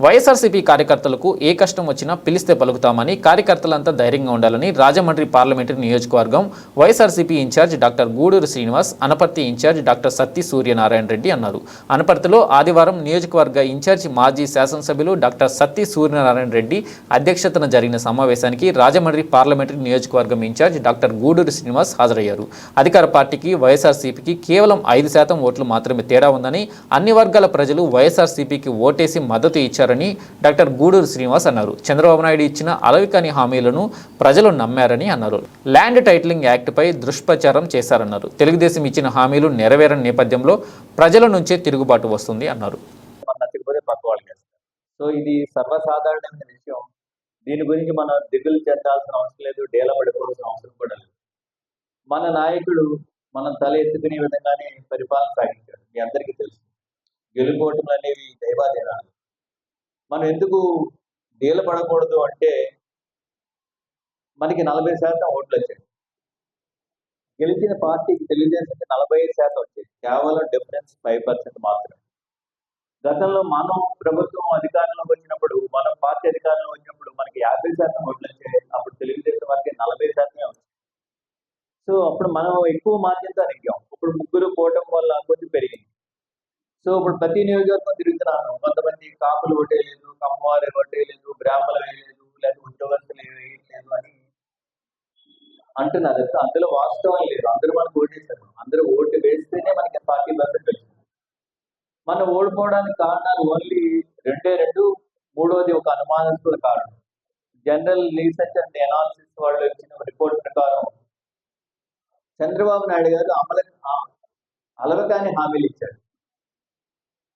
వైఎస్ఆర్సీపీ కార్యకర్తలకు ఏ కష్టం వచ్చినా పిలిస్తే పలుకుతామని కార్యకర్తలంతా ధైర్యంగా ఉండాలని రాజమండ్రి పార్లమెంటరీ నియోజకవర్గం YSRCP in charge doctor Guduru Srinivas Anaparthi in charge doctor Satti Suryanarayana Reddy అన్నారు. అనపర్తిలో ఆదివారం నియోజకవర్గ ఇన్ఛార్జ్ మాజీ శాసనసభ్యులు డాక్టర్ సత్తి సూర్యనారాయణ రెడ్డి అధ్యక్షతన జరిగిన సమావేశానికి రాజమండ్రి పార్లమెంటరీ నియోజకవర్గం in charge doctor Guduru Srinivas హాజరయ్యారు. అధికార పార్టీకి వైఎస్ఆర్సీపీకి కేవలం ఐదు శాతం ఓట్లు మాత్రమే తేడా ఉందని అన్ని వర్గాల ప్రజలు వైఎస్ఆర్సీపీకి ఓటేసి మద్దతు ఇచ్చారు చేశారని డాక్టర్ గూడూరు శ్రీనివాస్ అన్నారు. చంద్రబాబు నాయుడు ఇచ్చిన అలవికాని హామీలను ప్రజలు నమ్మారని అన్నారు. ల్యాండ్ టైటిలింగ్ యాక్ట్పై దుష్ప్రచారం చేశారన్నారు. తెలుగుదేశం ఇచ్చిన హామీలు నెరవేరని నేపథ్యంలో ప్రజల నుంచే తిరుగుబాటు వస్తుంది అన్నారు. మన పక్క వాళ్ళకి సో ఇది సర్వసాధారణమైన విషయం. దీని గురించి మనం దిగులు చెందాల్సిన అవసరం లేదు డేలబడిపోవాల్సిన అవసరం కూడా లేదు. మన నాయకుడు మనం తల ఎత్తుకునే విధంగానే పరిపాలన సాగించాడు. మీ అందరికీ తెలుసు. గెలుపోవటం అనేవి దైవాధీనాలు. మనం ఎందుకు డీల పడకూడదు అంటే మనకి నలభై శాతం ఓట్లు వచ్చాయి గెలిచిన పార్టీకి తెలుగుదేశంకి నలభై ఐదు శాతం వచ్చాయి. కేవలం డిఫరెన్స్ ఫైవ్ పర్సెంట్ మాత్రమే. గతంలో మనం ప్రభుత్వం అధికారంలోకి వచ్చినప్పుడు మనం పార్టీ అధికారంలో వచ్చినప్పుడు మనకి యాభై శాతం ఓట్లు వచ్చాయి అప్పుడు తెలుగుదేశం వారికి నలభై శాతమే వచ్చాయి. సో అప్పుడు మనం ఎక్కువ మార్జిన్తో నెగ్గాం ఇప్పుడు ముగ్గురు పోవటం వల్ల కొంచెం పెరిగింది. సో ఇప్పుడు ప్రతి నియోజకవర్గం కాపులు కొట్టేయలేదు కమ్మవారి కొట్టేయలేదు బ్రాహ్మణులు వేయలేదు లేకపోతే ఉద్యోగస్తులు వేయలేదు అని అంటున్నారు. అందులో వాస్తవం లేదు. అందరూ మనకు ఓటేశారు అందరూ ఓటు వేస్తేనే మనకి పార్టీ పర్సెంట్ వచ్చింది. మనం ఓడిపోవడానికి కారణాలు ఓన్లీ రెండే రెండు మూడోది ఒక అనుమానాస్పద కారణం. జనరల్ రీసెర్చ్ అండ్ అనాలిసిస్ వాళ్ళు ఇచ్చిన రిపోర్ట్ ప్రకారం చంద్రబాబు నాయుడు గారు అమల అలవకాని హామీలు ఇచ్చారు.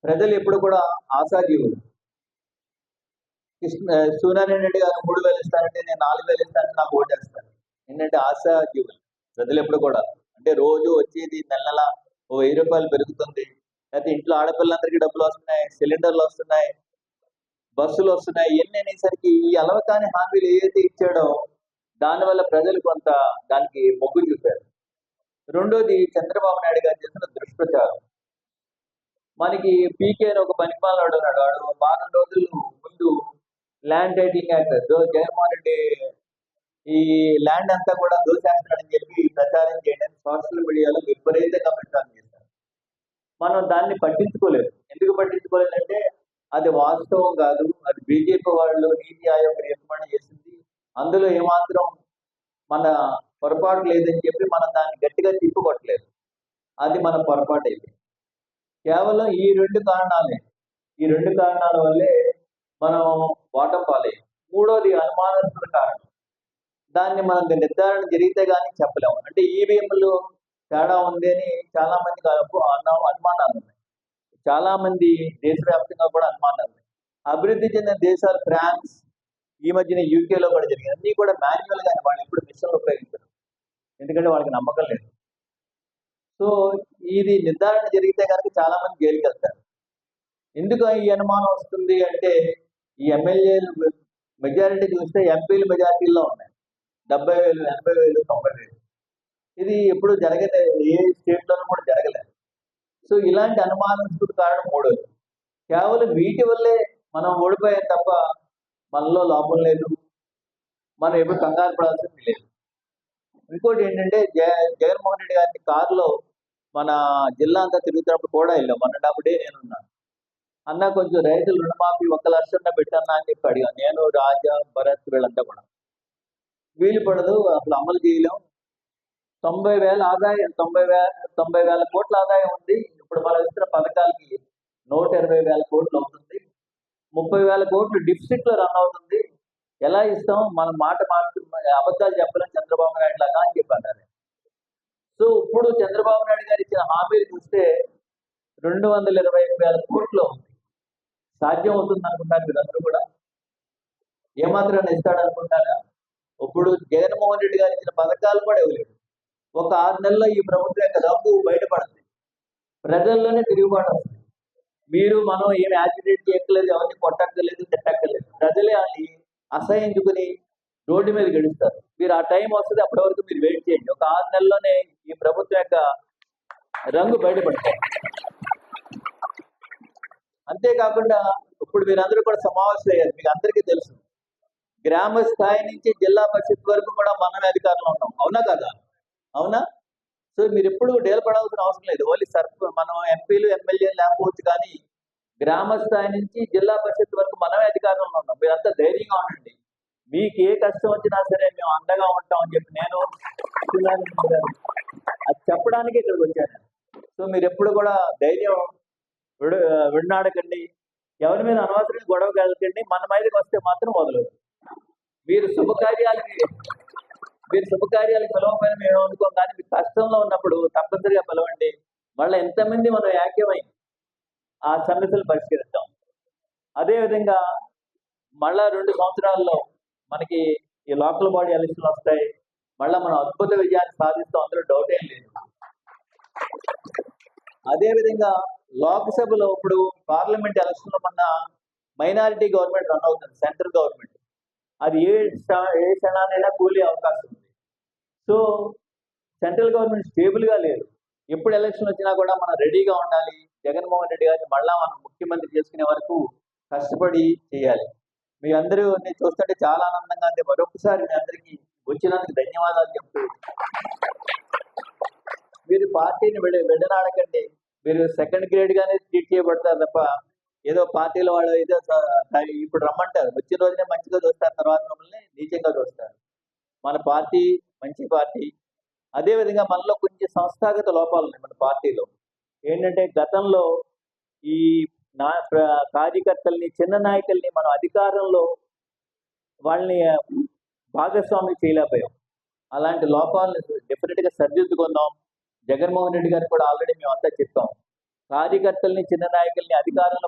ప్రజలు ఎప్పుడు కూడా ఆశాజీవులు. కృష్ణ సూర్యనారాయణ రెడ్డి గారు మూడు వేలు ఇస్తానంటే నేను నాలుగు వేలు ఇస్తానంటే నాకు ఓటేస్తాను ఏంటంటే ఆశాజీవులు. ప్రజలు ఎప్పుడు కూడా. అంటే రోజు వచ్చేది నెల నెల ఓ వెయ్యి రూపాయలు పెరుగుతుంది. లేకపోతే ఇంట్లో ఆడపిల్లలందరికీ డబ్బులు వస్తున్నాయి సిలిండర్లు వస్తున్నాయి బస్సులు వస్తున్నాయి ఇవన్నీ అనేసరికి ఈ అలవకాని హామీలు ఏదైతే ఇచ్చాడో దానివల్ల ప్రజలు కొంత దానికి మొగ్గు చూపారు. రెండోది చంద్రబాబు నాయుడు గారు చేసిన దుష్ప్రచారం. మనకి పీకే అని ఒక పనిపాలవాడు ఉన్నాడు. వాడు వారం రోజులు ముందు land titling act Jaganmohan Reddy ఈ ల్యాండ్ అంతా కూడా దోచేస్తాడని చెప్పి ప్రచారం చేయడానికి సోషల్ మీడియాలో విపరీతంగా ప్రచారం చేశారు. మనం దాన్ని పట్టించుకోలేదు. ఎందుకు పట్టించుకోలేదంటే అది వాస్తవం కాదు. అది బీజేపీ వాళ్ళు నీతి ఆయోగ్ రికమెండ్ చేసింది. అందులో ఏమాత్రం మన పొరపాటు లేదని చెప్పి మనం దాన్ని గట్టిగా తిప్పుకోవట్లేదు అది మన పొరపాటు అయిపోయింది కేవలం ఈ రెండు కారణాలే. ఈ రెండు కారణాల వల్లే మనం ఓటం పాలయ్యాం మూడోది అనుమానాస్పద కారణం. దాన్ని మనం నిర్ధారణ జరిగితే కానీ చెప్పలేము. అంటే ఈవీఎంలు తేడా ఉంది అని చాలా మందికి అనుమానాలు ఉన్నాయి. చాలా మంది దేశవ్యాప్తంగా కూడా అనుమానాలు ఉన్నాయి. అభివృద్ధి చెందిన దేశాలు ఫ్రాన్స్ ఈ మధ్యన యూకేలో కూడా జరిగింది అన్నీ కూడా మాన్యువల్ గానే వాళ్ళు ఎప్పుడు మిషన్లు ఉపయోగించరు. ఎందుకంటే వాళ్ళకి నమ్మకం లేదు. సో ఇది నిర్ధారణ జరిగితే కనుక చాలా మంది జైలుకి వెళ్తారు ఎందుకు ఈ అనుమానం వస్తుంది అంటే ఈ ఎమ్మెల్యేలు మెజారిటీ చూస్తే ఎంపీలు మెజారిటీలో ఉన్నాయి. డెబ్బై వేలు ఎనభై వేలు తొంభై వేలు. ఇది ఎప్పుడు జరగలే ఏ స్టేట్లోనూ కూడా జరగలేదు. సో ఇలాంటి అనుమానాస్పద కారణం మూడోది. కేవలం వీటి వల్లే మనం ఓడిపోయాం తప్ప మనలో లాభం లేదు. మనం ఎప్పుడు కంగారు పడాల్సింది లేదు. ఇంకోటి ఏంటంటే జగన్మోహన్ రెడ్డి గారి కారులో మన జిల్లా అంతా తిరుగుతున్నప్పుడు కూడా వెళ్ళాం. మొన్న డే నేను ఉన్నాను. అన్న కొంచెం రైతులు రుణమాఫీ ఒక లక్షన్న పెట్టన్నా అని చెప్పి అడిగాను. నేను రాజా భరత్ వీళ్ళంతా కూడా. వీలు పడదు అసలు అమలు చేయలేం. తొంభై వేల ఆదాయం తొంభై వేల తొంభై వేల కోట్ల ఆదాయం ఉంది. ఇప్పుడు మనం ఇస్తున్న పథకాలకి నూట ఇరవై వేల కోట్లు అవుతుంది. ముప్పై వేల కోట్లు డిఫిసిట్లో రన్ అవుతుంది. ఎలా ఇస్తాం? మనం మాట మాట అబద్ధాలు చెప్పలేం చంద్రబాబు నాయుడు లాగా అని చెప్పి అన్నారు. ఇప్పుడు చంద్రబాబు నాయుడు గారు ఇచ్చిన హామీలు చూస్తే రెండు వందల ఇరవై వేల కోట్లు ఉంది. సాధ్యం అవుతుంది అనుకుంటారు మీరందరూ కూడా. ఏమాత్రం ఇస్తాడనుకుంటారా? ఇప్పుడు జగన్మోహన్ రెడ్డి గారు ఇచ్చిన పథకాలు కూడా ఇవ్వలేదు. ఒక ఆరు నెలల్లో ఈ ప్రభుత్వం యొక్క రంగు బయటపడుతుంది ప్రజల్లోనే తిరుగుబాటు వస్తుంది మీరు మనం ఏమి యాజిటేట్ చేయక్కర్లేదు ఎవరిని కొట్టక్కర్లేదు తిట్టక్కర్లేదు. ప్రజలే అని అసహించుకుని రోడ్డు మీద గెలుస్తారు మీరు ఆ టైం వస్తుంది అప్పటి వరకు మీరు వెయిట్ చేయండి. ఒక ఆరు నెలల్లోనే ఈ ప్రభుత్వం యొక్క రంగు బయటపడతాయి అంతేకాకుండా ఇప్పుడు మీరందరూ కూడా సమావేశం అయ్యారు. మీకు అందరికీ తెలుసు. గ్రామ స్థాయి నుంచి జిల్లా పరిషత్ వరకు కూడా మనమే అధికారంలో ఉన్నాం. అవునా కదా? అవునా? సో మీరు ఎప్పుడు డేలపడాల్సిన అవసరం లేదు. ఓన్లీ సర్ప మనం ఎంపీలు ఎమ్మెల్యేలు లేకపోవచ్చు కానీ గ్రామ స్థాయి నుంచి జిల్లా పరిషత్ వరకు మనమే అధికారంలో ఉన్నాం. మీరంతా ధైర్యంగా ఉండండి. మీకు ఏ కష్టం వచ్చినా సరే మేము అండగా ఉంటాం అని చెప్పి నేను అది చెప్పడానికి ఇక్కడికి వచ్చాను. సో మీరు ఎప్పుడు కూడా ధైర్యం విడ విడనాడకండి. ఎవరి మీద అనవసరం గొడవ వెళ్ళకండి మన మీదకి వస్తే మాత్రం వదలదు. మీరు శుభకార్యాలకి మీరు శుభకార్యాలకు పిలవకపోయినా మేము అనుకోం. కానీ మీకు కష్టంలో ఉన్నప్పుడు తప్పనిసరిగా పిలవండి మళ్ళీ ఎంతమంది మనం యాక్యమై ఆ సమస్యలు పరిష్కరిద్దాం. అదేవిధంగా మళ్ళా రెండు సంవత్సరాల్లో మనకి ఈ లోకల్ బాడీ ఎలక్షన్లు వస్తాయి. మళ్ళీ మనం అద్భుత విజయాన్ని సాధిస్తాం. అందులో డౌట్ ఏం లేదు. అదేవిధంగా లోక్సభలో ఇప్పుడు పార్లమెంట్ ఎలక్షన్లో మన మైనారిటీ గవర్నమెంట్ రన్ అవుతుంది. Central government. అది ఏ ఏ క్షణానైనా కూలే అవకాశం ఉంది. సో సెంట్రల్ గవర్నమెంట్ స్టేబుల్గా లేదు. ఎప్పుడు ఎలక్షన్ వచ్చినా కూడా మనం రెడీగా ఉండాలి. జగన్మోహన్ రెడ్డి గారిని మళ్ళా మనం ముఖ్యమంత్రి చేసుకునే వరకు కష్టపడి చేయాలి. మీ అందరూ నేను చూస్తుంటే చాలా ఆనందంగా ఉంది. మరొకసారి మీ అందరికీ వచ్చినందుకు ధన్యవాదాలు చెప్తూ మీరు పార్టీని విడ విడనాడకండి. మీరు సెకండ్ గ్రేడ్ గానే ట్రీట్ చేయబడతారు తప్ప ఏదో పార్టీల వాళ్ళు ఏదో ఇప్పుడు రమ్మంటారు. వచ్చిన రోజునే మంచిగా చూస్తారు తర్వాత మమ్మల్ని నీచంగా చూస్తారు. మన పార్టీ మంచి పార్టీ. అదేవిధంగా మనలో కొంచెం సంస్థాగత లోపాలు ఉన్నాయి మన పార్టీలో. ఏంటంటే గతంలో ఈ నా కార్యకర్తల్ని చిన్న నాయకుల్ని మనం అధికారంలో వాళ్ళని భాగస్వామి చేయలేకపోయాం. అలాంటి లోపాలను డెఫినెట్గా సరిదిద్దుకుందాం. జగన్మోహన్ రెడ్డి గారు కూడా ఆల్రెడీ మేము అంతా చెప్పాం. కార్యకర్తల్ని చిన్న నాయకుల్ని అధికారంలో